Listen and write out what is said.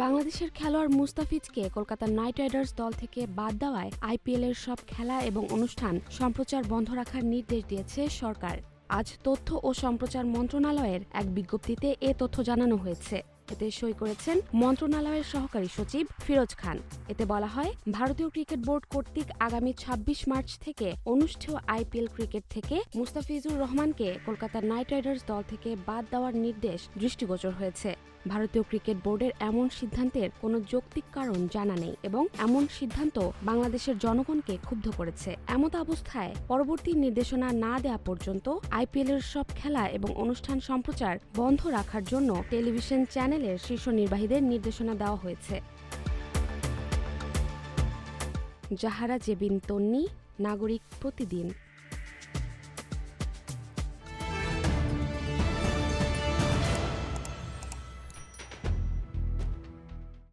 বাংলাদেশের খেলোয়াড় মুস্তাফিজকে Kolkata night Riders দল থেকে বাদ দেওয়ায় আইপিএল এর সব খেলা এবং অনুষ্ঠান সম্প্রচার বন্ধ রাখার নির্দেশ দিয়েছে সরকার। আজ তথ্য ও সম্প্রচার মন্ত্রণালয়ের এক বিজ্ঞপ্তিতে এ তথ্য জানানো হয়েছে। এতে সই করেছেন মন্ত্রণালয়ের সহকারী সচিব ফিরোজ খান। এতে বলা হয়, ভারতীয় ক্রিকেট বোর্ড কর্তৃক আগামী ২৬ মার্চ থেকে অনুষ্ঠেয় আইপিএল ক্রিকেট থেকে মুস্তাফিজুর রহমানকে কলকাতা নাইট রাইডার্স দল থেকে বাদ দেওয়ার নির্দেশ দৃষ্টিগোচর হয়েছে। ভারতীয় ক্রিকেট বোর্ডের এমন সিদ্ধান্তের কোনো যৌক্তিক কারণ জানা নেই এবং এমন সিদ্ধান্ত বাংলাদেশের জনগণকে ক্ষুব্ধ করেছে। এমত অবস্থায় পরবর্তী নির্দেশনা না দেওয়া পর্যন্ত আইপিএল এর সব খেলা এবং অনুষ্ঠান সম্প্রচার বন্ধ রাখার জন্য টেলিভিশন চ্যানেলের শীর্ষ নির্বাহীদের নির্দেশনা দেওয়া হয়েছে। জাহারা জেবিন তন্নি, নাগরিক প্রতিদিন।